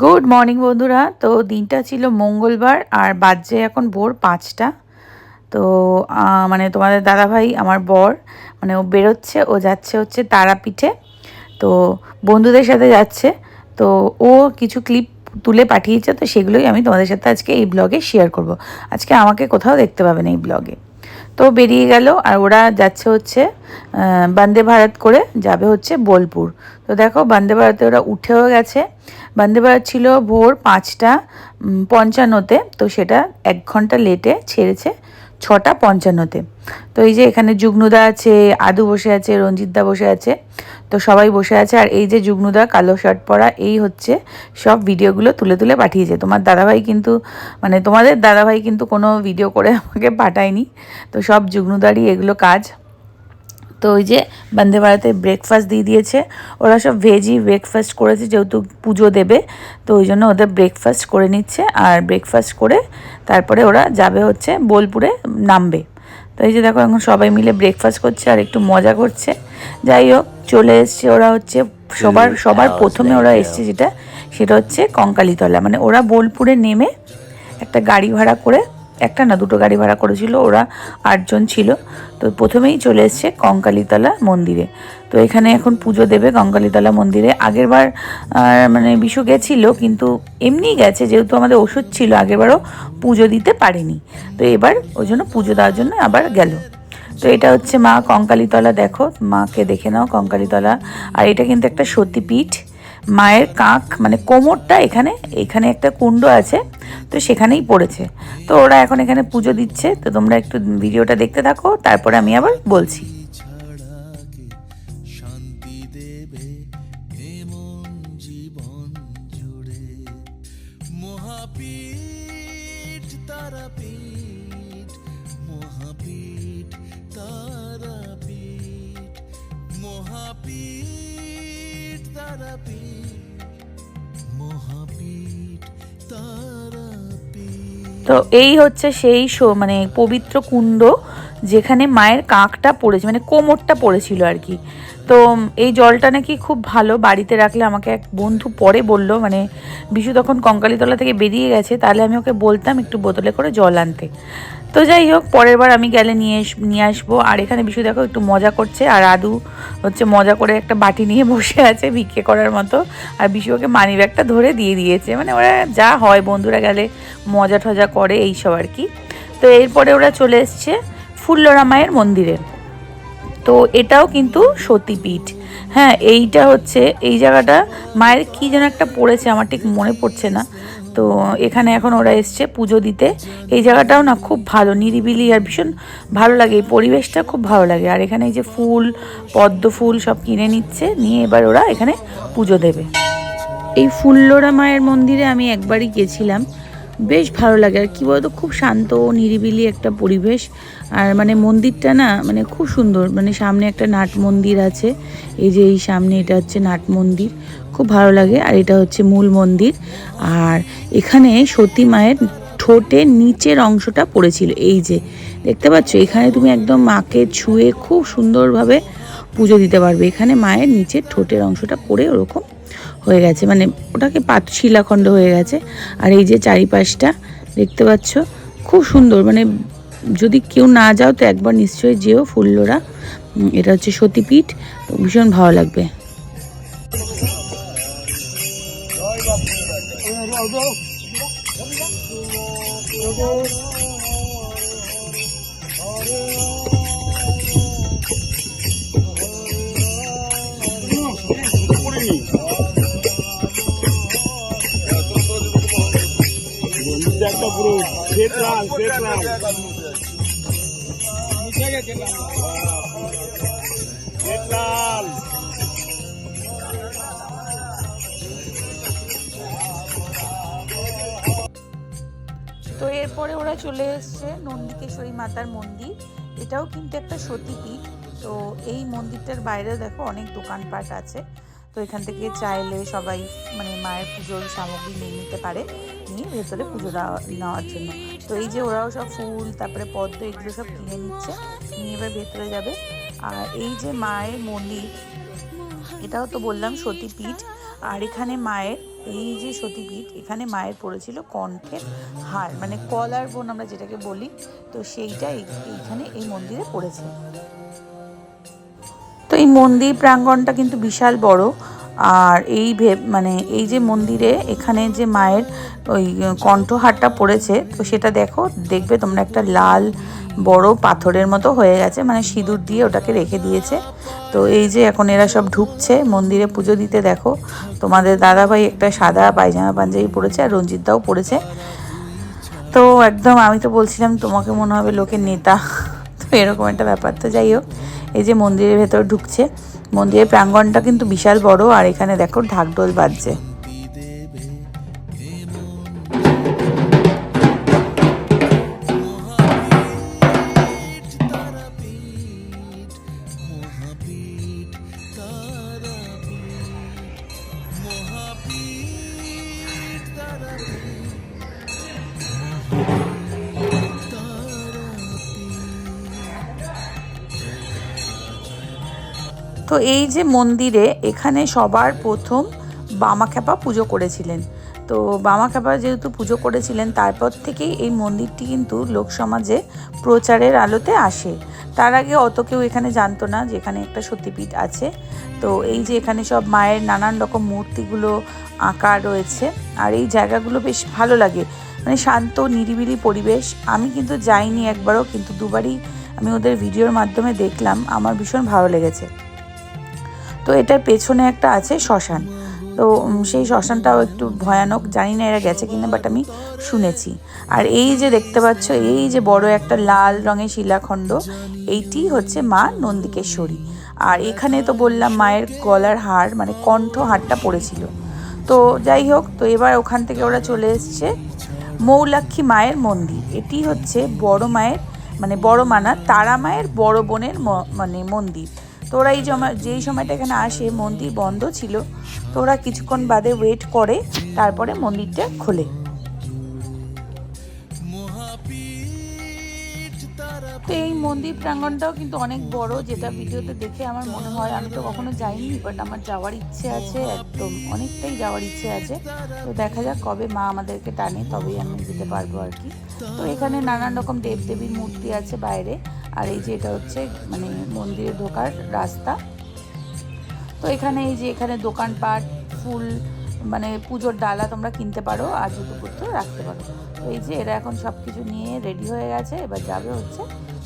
Good morning বন্ধুরা। তো দিনটা ছিল মঙ্গলবার আর বাজে এখন ভোর পাঁচটা। তো মানে তোমাদের দাদাভাই আমার বর মানে ও বেরোচ্ছে, ও যাচ্ছে হচ্ছে তারাপীঠে। তো বন্ধুদের সাথে যাচ্ছে। তো ও কিছু ক্লিপ তুলে পাঠিয়েছে, তো সেগুলোই আমি তোমাদের সাথে আজকে এই ব্লগে শেয়ার করব। আজকে আমাকে কোথাও দেখতে পাবে না এই ব্লগে। তো বেরিয়ে গেল, আর ওরা যাচ্ছে হচ্ছে বন্দে ভারত করে যাবে হচ্ছে বোলপুর। তো দেখো, বন্দে ভারতে ওরা উঠেও গেছে। বন্দে ভারত ছিল ভোর পাঁচটা পঞ্চান্নতে, তো সেটা এক ঘণ্টা লেটে ছেড়েছে। ছটা পঞ্চান্নতে। তো এই যে এখানে যুগ্নুদা আছে, আদু বসে আছে, রঞ্জিতদা বসে আছে, তো সবাই বসে আছে। আর এই যে যুগ্নুদা, কালো শার্ট পরা, এই হচ্ছে সব ভিডিওগুলো তুলে তুলে পাঠিয়েছে। তোমার দাদাভাই কিন্তু মানে তোমাদের দাদাভাই কিন্তু কোনো ভিডিও করে আমাকে পাঠায়নি। তো সব যুগ্নুদারই এগুলো কাজ। তো ওই যে বন্দে ভারতে ব্রেকফাস্ট দিয়ে দিয়েছে। ওরা সব ভেজই ব্রেকফাস্ট করেছে যেহেতু পুজো দেবে তো ওই জন্য ওদের ব্রেকফাস্ট করে নিচ্ছে আর ব্রেকফাস্ট করে তারপরে ওরা যাবে হচ্ছে বোলপুরে নামবে। তো এই যে দেখো এখন সবাই মিলে ব্রেকফাস্ট করছে আর একটু মজা করছে। যাই হোক চলে এসছে ওরা হচ্ছে সবার সবার প্রথমে ওরা এসছে যেটা সেটা হচ্ছে কঙ্কালীতলা। মানে ওরা বোলপুরে নেমে একটা গাড়ি ভাড়া করে একটা না দুটো গাড়ি ভাড়া করেছিল ওরা আটজন ছিল। তো প্রথমেই চলে এসছে কঙ্কালীতলা মন্দিরে। তো এখানে এখন পুজো দেবে কঙ্কালীতলা মন্দিরে। আগেরবার আহ, মানে বিশু গেছিল কিন্তু এমনিই গেছে যেহেতু আমাদের ওষুধ ছিল আগেরবারও পুজো দিতে পারেনি। তো এবার ওই জন্য পুজো দেওয়ার জন্য আবার গেল। তো এটা হচ্ছে মা কঙ্কালীতলা দেখো মাকে দেখে নাও কঙ্কালীতলা। আর এটা কিন্তু একটা সতীপীঠ। মায়ের কাঁক মানে কোমরটা এখানে এখানে একটা কুণ্ড আছে, তো সেখানেই পড়েছে। তো ওরা এখন এখানে পুজো দিচ্ছে, তো তোমরা একটু ভিডিওটা দেখতে থাকো, তারপরে আমি আবার বলছি। ছাড়া তো এই হচ্ছে সেই মানে পবিত্র কুণ্ড, যেখানে মায়ের কাঁকটা পড়েছে মানে কোমরটা পড়েছিল আর কি। তো এই জলটা নাকি খুব ভালো, বাড়িতে রাখলে আমাকে এক বন্ধু পরে বলল মানে বিশু তখন কঙ্কালীতলা থেকে বেরিয়ে গেছে, তাহলে আমি ওকে বলতাম একটু বোতলে করে জল আনতে। তো যাই হোক, পরের বার আমি গেলে নিয়ে নিয়ে আসব। আর এখানে বিশু দেখো একটু মজা করছে, আর আদু হচ্ছে মজা করে একটা বাটি নিয়ে বসে আছে ভিক্ষে করার মতো। আর বিশু ওকে মানি ব্যাগটা ধরে দিয়ে দিয়েছে। মানে ওরা যা হয়, বন্ধুরা গেলে মজা ঠজা করে এইসব আর কি। তো এরপরে ওরা চলে এসছে ফুল্লরা মায়ের মন্দিরে। তো এটাও কিন্তু সতীপীঠ। হ্যাঁ এইটা হচ্ছে, এই জায়গাটা মায়ের কী যেন একটা পড়েছে, আমার ঠিক মনে পড়ছে না। তো এখানে এখন ওরা এসছে পুজো দিতে। এই জায়গাটাও না খুব ভালো, নিরিবিলি আর ভীষণ ভালো লাগে। এই পরিবেশটা খুব ভালো লাগে। আর এখানে এই যে ফুল, পদ্ম ফুল সব কিনে নিচ্ছে, নিয়ে এবার ওরা এখানে পুজো দেবে। এই ফুল্লরা মায়ের মন্দিরে আমি একবারই গেছিলাম। বেশ ভালো লাগে। আর কী বলতো, খুব শান্ত নিরিবিলি একটা পরিবেশ। আর মানে মন্দিরটা না মানে খুব সুন্দর মানে সামনে একটা নাট মন্দির আছে। এই যে এই সামনে এটা হচ্ছে নাট মন্দির, খুব ভালো লাগে। আর এটা হচ্ছে মূল মন্দির। আর এখানে সতী মায়ের ঠোঁটের নিচের অংশটা পড়েছিল, এই যে। দেখতে পাচ্ছ? এখানে তুমি একদম মাকে ছুঁয়ে খুব সুন্দরভাবে পুজো দিতে পারবে। এখানে মায়ের নিচের ঠোঁটের অংশটা পড়ে ওরকম হয়ে গেছে। মানে ওটাকে পাত শিলাখণ্ড হয়ে গেছে। আর এই যে চারিপাশটা, দেখতে পাচ্ছ? খুব সুন্দর মানে যদি কেউ না যাও, তো একবার নিশ্চয়ই যেও ফুল্লরা। এটা হচ্ছে সতীপীঠ, ভীষণ ভালো লাগবে। একটা পুরো তো এরপরে ওরা চলে এসছে নন্দিকেশ্বরী মাতার মন্দির। এটাও কিন্তু একটা সতীপীঠ। তো এই মন্দিরটার বাইরে দেখো অনেক দোকানপাট আছে। তো এখান থেকে চাইলে সবাই মানে মায়ের পুজোর সামগ্রী নিয়ে নিতে পারে, নিয়ে ভেতরে পুজো নেওয়ার জন্য। তো এই যে ওরাও সব ফুল, তারপরে পদ্ম এগুলো সব কিনে নিচ্ছে, নিয়ে এবার ভেতরে যাবে। আর এই যে মায়ের মন্দির, এটাও তো বললাম সতীপীঠ। আর এখানে মায়ের, এই যে সতীপীঠ, এখানে মায়ের পড়েছিল কণ্ঠের হার মানে কলার বোন আমরা যেটাকে বলি। তো সেইটা এইখানে এই মন্দিরে পড়েছে। তো এই মন্দির প্রাঙ্গণটা কিন্তু বিশাল বড়। আর এই মানে এই যে মন্দিরে এখানে যে মায়ের ওই কণ্ঠহারটা পড়েছে, তো সেটা দেখো, দেখবে তোমরা একটা লাল বড় পাথরের মতো হয়ে গেছে মানে সিঁদুর দিয়ে ওটাকে রেখে দিয়েছে। তো এই যে এখন এরা সব ঢুকছে, মন্দিরে পুজো দিতে দেখো, তোমাদের দাদাভাই একটা সাদা পায়জামা পাঞ্জাবি পরেছে আর রঞ্জিতদাও পরেছে। তো একদম আমি তো বলছিলাম, তোমাকে মনে হবে লোকের নেতা। তো এরকম একটা ব্যাপার, তো যাই হোক, এই যে মন্দিরের ভেতর ঢুকছে। মন্দিরের প্রাঙ্গনটা কিন্তু বিশাল বড় আর এখানে দেখো ঢাকঢোল বাজছে। তো এই যে মন্দিরে এখানে সবার প্রথম বামাখ্যাপা পুজো করেছিলেন। তো বামাখ্যাপা যেহেতু পুজো করেছিলেন, তারপর থেকেই এই মন্দিরটি কিন্তু লোকসমাজে প্রচারের আলোতে আসে। তার আগে অত কেউ এখানে জানতো না যে এখানে একটা সতীপীঠ আছে। তো এই যে এখানে সব মায়ের নানান রকম মূর্তিগুলো আঁকা রয়েছে, আর এই জায়গাগুলো বেশ ভালো লাগে। মানে শান্ত, নিরিবিলি পরিবেশ। আমি কিন্তু যাইনি একবারও, কিন্তু দুবারই আমি ওদের ভিডিওর মাধ্যমে দেখলাম। আমার ভীষণ ভালো লেগেছে। তো এটার পেছনে একটা আছে শ্মশান। তো সেই শ্মশানটাও একটু ভয়ানক, জানি না এরা গেছে কিনা বাট আমি শুনেছি। আর এই যে দেখতে পাচ্ছ, এই যে বড় একটা লাল রঙের শিলাখণ্ড, এইটি হচ্ছে মা নন্দিকেশ্বরী। আর এখানে তো বললাম, মায়ের গলার হার মানে কণ্ঠ হারটা পড়েছিল। তো যাই হোক, তো এবার ওখান থেকে ওরা চলে এসছে মৌলাক্ষী মায়ের মন্দির। এটি হচ্ছে বড় মায়ের মানে বড় মানা তারা মায়ের বড় বোনের মানে মন্দির। তো ওরা এই জমা, যেই সময়টা এখানে আসে, মন্দির বন্ধ ছিল তো ওরা কিছুক্ষণ বাদে ওয়েট করে, তারপরে মন্দিরটা খোলে। তো এই মন্দির প্রাঙ্গণটাও কিন্তু অনেক বড়, যেটা ভিডিওতে দেখে আমার মনে হয়। আমি তো কখনো যাইনি বাট আমার যাওয়ার ইচ্ছে আছে, একদম অনেকটাই যাওয়ার ইচ্ছে আছে। তো দেখা যাক কবে মা আমাদেরকে টানে, তবেই আমি যেতে পারব আর কি। তো এখানে নানান রকম দেবদেবীর মূর্তি আছে বাইরে, আর এই যে এটা হচ্ছে মানে মন্দিরে ঢোকার রাস্তা। তো এখানে এই যে এখানে দোকানপাট, ফুল মানে পুজোর ডালা তোমরা কিনতে পারো, আর জুতোপত্র রাখতে পারো। এই যে এরা এখন সব কিছু নিয়ে রেডি হয়ে গেছে, এবার যাবে হচ্ছে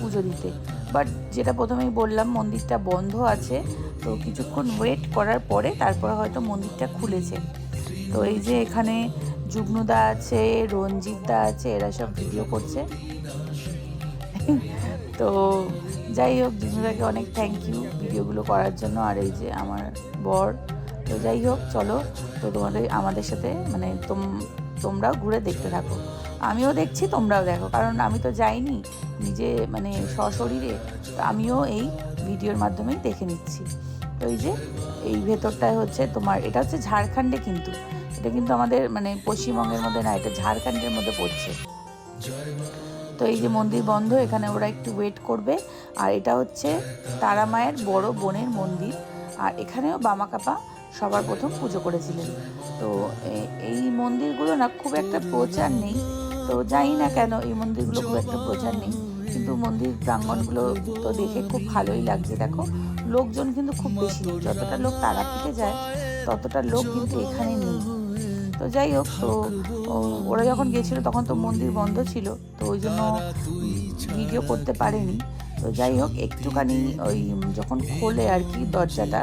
পুজো দিতে। বাট যেটা প্রথমেই বললাম, মন্দিরটা বন্ধ আছে, তো কিছুক্ষণ ওয়েট করার পরে তারপরে হয়তো মন্দিরটা খুলেছে। তো এই যে এখানে যুগ্নদা আছে রঞ্জিতদা আছে, এরা সব ভিডিও করছে। তো যাই হোক জিনুদাকে অনেক থ্যাংক ইউ ভিডিওগুলো করার জন্য, আর এই যে আমার বর। তো যাই হোক, চলো, তো তোমাদের, আমাদের সাথে মানে তোম, তোমরাও ঘুরে দেখতে থাকো। আমিও দেখছি, তোমরাও দেখো। কারণ আমি তো যাইনি নিজে মানে সশরীরে। আমিও এই ভিডিওর মাধ্যমেই দেখে নিচ্ছি। তো এই যে, এই ভেতরটায় হচ্ছে তোমার, এটা হচ্ছে ঝাড়খণ্ডে কিন্তু। এটা কিন্তু আমাদের মানে পশ্চিমবঙ্গের মধ্যে না, এটা ঝাড়খণ্ডের মধ্যে পড়ছে। তো এই যে মন্দির বন্ধ, এখানে ওরা একটু ওয়েট করবে। আর এটা হচ্ছে তারা মায়ের বড় বোনের মন্দির। আর এখানেও বামাকাপা সবার প্রথম পুজো করেছিলেন। তো এই মন্দিরগুলো না খুব একটা প্রচার নেই। তো জানি না কেন এই মন্দিরগুলো খুব একটা প্রচার নেই। কিন্তু মন্দির প্রাঙ্গণগুলো তো দেখে খুব ভালোই লাগছে। দেখো, লোকজন কিন্তু খুব বেশি। যতটা লোক তারাপীঠে যায়, ততটা লোক কিন্তু এখানে নেই। তো যাই হোক, তো ওরা যখন গেছিল তখন তো মন্দির বন্ধ ছিল, তো ওই জন্য ভিডিও করতে পারেনি। তো যাই হোক, একটুখানি ওই যখন খোলে আর কি দরজাটা,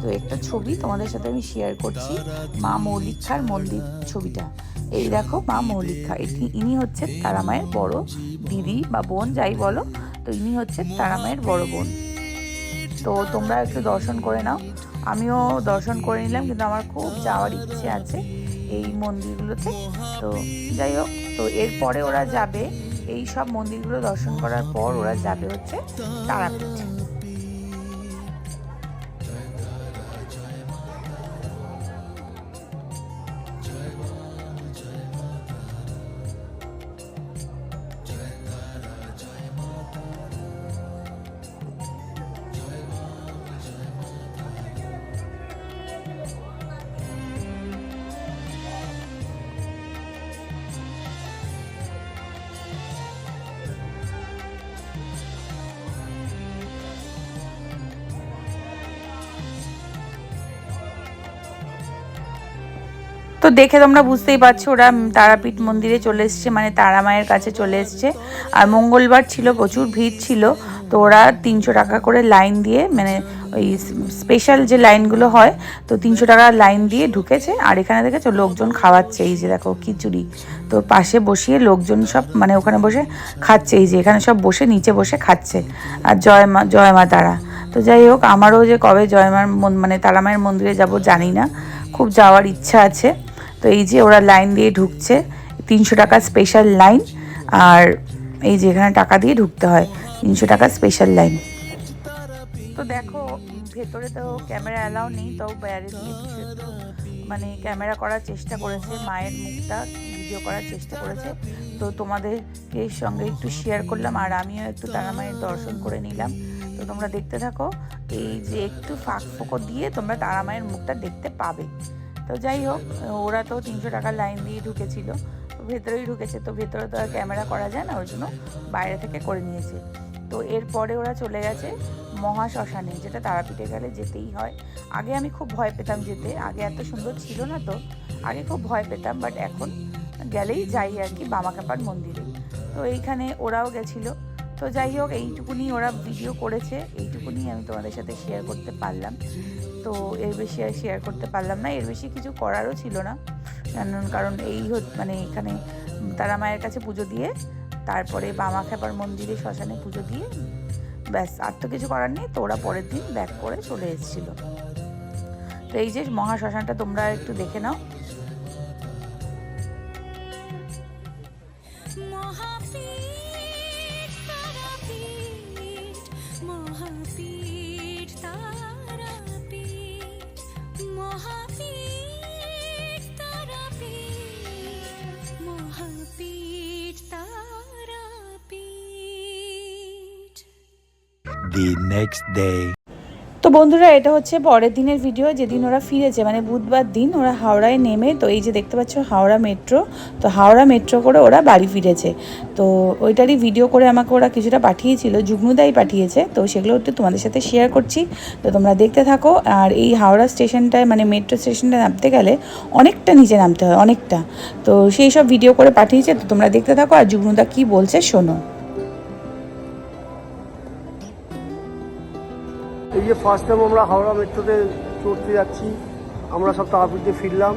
তো একটা ছবি তোমাদের সাথে আমি শেয়ার করছি, মা মৌলিক্ষার মন্দির ছবিটা। এই দেখো মা মৌলিক্ষা এটি ইনি হচ্ছে তারামায়ের বড় দিদি বা বোন, যাই বলো। তো ইনি হচ্ছে তারামায়ের বড় বোন। তো তোমরা একটু দর্শন করে নাও। আমিও দর্শন করে নিলাম, কিন্তু আমার খুব যাওয়ার ইচ্ছে আছে এই মন্দিরগুলোতে। তো যাই হোক, তো এরপরে ওরা যাবে। এই সব মন্দিরগুলো দর্শন করার পর ওরা যাবে হচ্ছে তারাপীঠ। দেখে তোমরা বুঝতেই পারছ, ওরা তারাপীঠ মন্দিরে চলে এসছে মানে তারা মায়ের কাছে চলে এসছে। আর মঙ্গলবার ছিল, প্রচুর ভিড় ছিল, তো ওরা তিনশো টাকা করে লাইন দিয়ে মানে ওই স্পেশাল যে লাইনগুলো হয়, তো তিনশো টাকা লাইন দিয়ে ঢুকেছে, আর এখানে দেখেছ লোকজন খাওয়াচ্ছে, এই যে দেখো খিচুড়ি তো পাশে বসিয়ে লোকজন সব মানে ওখানে বসে খাচ্ছে, এই যে এখানে সব বসে, নিচে বসে খাচ্ছে, আর জয় মা জয় মা তারা। তো যাই হোক, আমারও যে কবে জয়মার মন- তারা মায়ের মন্দিরে যাব জানি না, খুব যাওয়ার ইচ্ছা আছে। তো এই যে ওরা লাইন দিয়ে ঢুকছে, তিনশো টাকা স্পেশাল লাইন আর এই যে এখানে টাকা দিয়ে ঢুকতে হয়, তিনশো টাকা স্পেশাল লাইন তো দেখো, ভেতরে তো ক্যামেরা অ্যালাউ নেই তো মানে ক্যামেরা করার চেষ্টা করেছে, মায়ের মুখটা ভিডিও করার চেষ্টা করেছে। তো তোমাদেরকে সঙ্গে একটু শেয়ার করলাম, আর আমিও একটু তারা মায়ের দর্শন করে নিলাম। তো তোমরা দেখতে থাকো, এই যে একটু ফাঁক ফোঁকো দিয়ে তোমরা তারা মায়ের মুখটা দেখতে পাবে। তো যাই হোক, ওরা তো তিনশো টাকার লাইন দিয়ে ঢুকেছিল। ভেতরেই ঢুকেছে, তো ভেতরে তো আর ক্যামেরা করা যায় না, ওই জন্য বাইরে থেকে করে নিয়েছে। তো এরপরে ওরা চলে গেছে মহা শ্মশানে যেটা তারাপীঠে গেলে যেতেই হয়। আগে আমি খুব ভয় পেতাম যেতে, আগে এত সুন্দর ছিল না তো, আগে খুব ভয় পেতাম বাট এখন গেলেই যাই আর কি বামাকাপার মন্দিরে। তো এইখানে ওরাও গেছিল। তো যাই হোক, এইটুকুনি ওরা ভিডিও করেছে, এইটুকুনি আমি তোমাদের সাথে শেয়ার করতে পারলাম। তো এর বেশি আর শেয়ার করতে পারলাম না। এর বেশি কিছু করারও ছিল না। কারণ এই মানে এখানে তারা মায়ের কাছে পুজো দিয়ে, তারপরে বামা খেপার মন্দিরে শ্মশানে পুজো দিয়ে, ব্যাস, আর তো কিছু করার নেই। তো ওরা পরের দিন ব্যাক করে চলে এসেছিল। তো এই যে মহাশ্মশানটা তোমরা একটু দেখে নাও। The next day. তো বন্ধুরা, এটা হচ্ছে পরের দিনের ভিডিও যেদিন ওরা ফিরেছে মানে বুধবার দিন ওরা হাওড়ায় নেমে, তো এই যে দেখতে পাচ্ছ হাওড়া মেট্রো তো হাওড়া মেট্রো করে ওরা বাড়ি ফিরেছে। তো ওইটারই ভিডিও করে আমাকে ওরা কিছুটা পাঠিয়েছিল যুগ্মদাই পাঠিয়েছে, তো সেগুলো একটু তোমাদের সাথে শেয়ার করছি। তো তোমরা দেখতে থাকো, আর এই হাওড়া স্টেশনটায় মানে মেট্রো স্টেশনটায় নামতে গেলে অনেকটা নিচে নামতে হয়, অনেকটা। তো সেই সব ভিডিও করে পাঠিয়েছে, তো তোমরা দেখতে থাকো, আর যুগ্মদা কী বলছে, শোনো। যে ফার্স্ট টাইম আমরা হাওড়া মেট্রোতে চড়তে যাচ্ছি, আমরা সব তারাপীঠে ফিরলাম।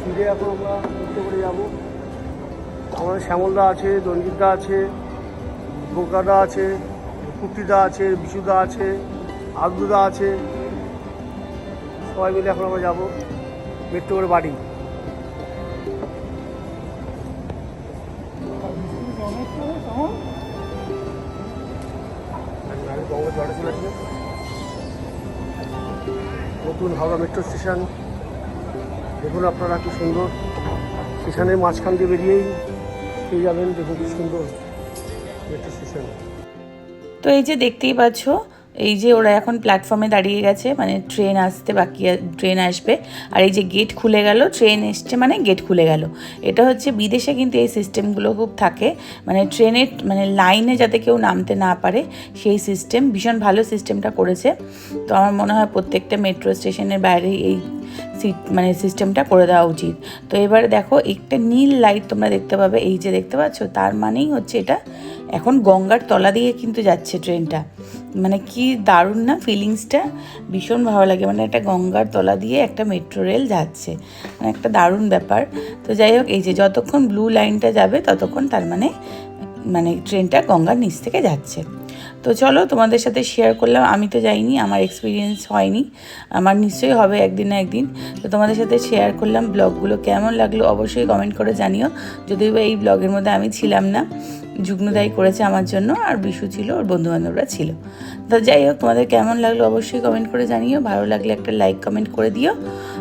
ফিরে এখন আমরা উঠতে করে যাব। আমাদের শ্যামলদা আছে দঞ্জিতদা আছে গোকাদা আছে কুর্তিদা আছে, বিশুদা আছে আব্দুদা আছে। সবাই মিলে এখন আমরা যাব মেট্রো করে বাড়ি। জড়ে চলে আসবে নতুন হাওড়া মেট্রো স্টেশন দেখুন আপনারা কি সুন্দর। স্টেশনের মাঝখান দিয়ে বেরিয়েই পেয়ে যাবেন, দেখুন কি সুন্দর মেট্রো স্টেশন তো এই যে দেখতেই পাচ্ছ এই যে ওরা এখন প্ল্যাটফর্মে দাঁড়িয়ে গেছে মানে ট্রেন আসতে বাকি ট্রেন আসবে। আর এই যে গেট খুলে গেল ট্রেন এসছে মানে গেট খুলে গেল। এটা হচ্ছে বিদেশে কিন্তু এই সিস্টেমগুলো খুব থাকে। মানে ট্রেনের মানে লাইনে যাতে কেউ নামতে না পারে, সেই সিস্টেম ভীষণ ভালো সিস্টেমটা করেছে। তো আমার মনে হয় প্রত্যেকটা মেট্রো স্টেশনের বাইরে এই মানে সিস্টেমটা করে দেওয়া উচিত। তো এবারে দেখো, একটা নীল লাইট তোমরা দেখতে পাবে, এই যে দেখতে পাচ্ছ, তার মানেই হচ্ছে এটা এখন গঙ্গার তলা দিয়ে কিন্তু যাচ্ছে ট্রেনটা। মানে কি দারুণ না ফিলিংসটা ভীষণ ভালো লাগে। মানে একটা গঙ্গার তলা দিয়ে একটা মেট্রো রেল যাচ্ছে। মানে একটা দারুণ ব্যাপার। তো যাই হোক, এই যে যতক্ষণ ব্লু লাইনটা যাবে, ততক্ষণ তার মানে মানে ট্রেনটা গঙ্গার নিচ থেকে যাচ্ছে। তো চলো তোমাদের সাথে শেয়ার করলাম। আমি তো যাইনি, আমার এক্সপিরিয়েন্স হয়নি। আমার নিশ্চয়ই হবে একদিন না একদিন। তো তোমাদের সাথে শেয়ার করলাম ব্লগগুলো কেমন লাগল অবশ্যই কমেন্ট করে জানিও। যদিও এই ব্লগের মধ্যে আমি ছিলাম না যুগ্নদায়ী করেছে আমার জন্য আর বিশু ছিল, ওর বন্ধুবান্ধবরা ছিল। তো যাই হোক, তোমাদের কেমন লাগল অবশ্যই কমেন্ট করে জানিও। ভালো লাগলে একটা লাইক কমেন্ট করে দিও।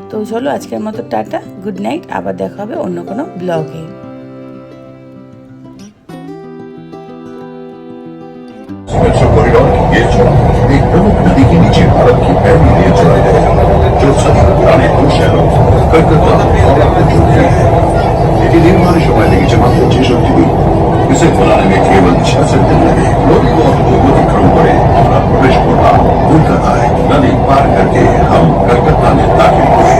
তো চলো আজকের মতো টাটা গুড নাইট আবার দেখা হবে অন্য কোনো ব্লগে। Hakikaten milliyetçileri Joseph Rane Kuşer Kırkıklı'da Orhan'da Cumhuriyet এটি নির্মাণে সময় লেগেছে মাত্র ছেষট্টি দিন ইউসেফ কোরআনে কেবল শাসকদেরকে নদীর অর্থ অতিক্রম করে আমরা প্রবেশ করলাম কলকাতায়। নদী পার করকে হাম কলকাতা মে দাখিল হয়ে